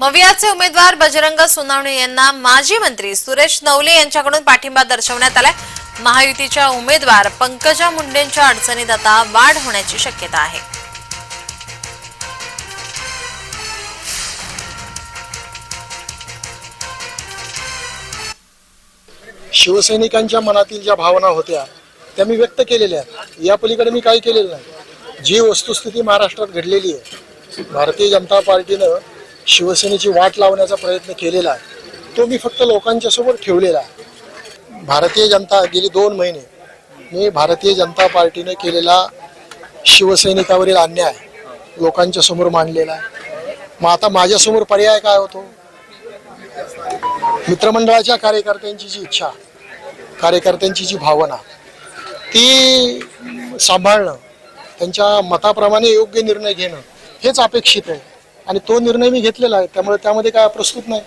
मवियाचे उमेदवार बजरंग सोनावणे यांना माजी मंत्री सुरेश नवले यांच्याकडून पाठिंबा दर्शवण्यात आलाय. महायुतीच्या उमेदवार पंकजा मुंडेंच्या अडचणीत आता वाढ होण्याची शक्यता आहे. शिवसैनिकांच्या मनातील ज्या भावना होत्या त्या मी व्यक्त केलेल्या या पलीकडे मी काही केलेलं नाही. जी वस्तुस्थिती महाराष्ट्रात घडलेली आहे भारतीय जनता पार्टीनं शिवसेनेची वाट लावण्याचा प्रयत्न केलेला आहे. तो मी फक्त लोकांच्या समोर ठेवलेला आहे. भारतीय जनता गेली दोन महिने मी भारतीय जनता पार्टीने केलेला शिवसैनिकावरील अन्याय लोकांच्या समोर मांडलेला आहे. मग आता माझ्यासमोर पर्याय काय होतो? मित्रमंडळाच्या कार्यकर्त्यांची जी इच्छा कार्यकर्त्यांची जी भावना ती सांभाळणं त्यांच्या मताप्रमाणे योग्य निर्णय घेणं हेच अपेक्षित आहे. आणि तो निर्णय मी घेतलेला आहे. त्यामुळे त्यामध्ये काय प्रस्तुत नाही.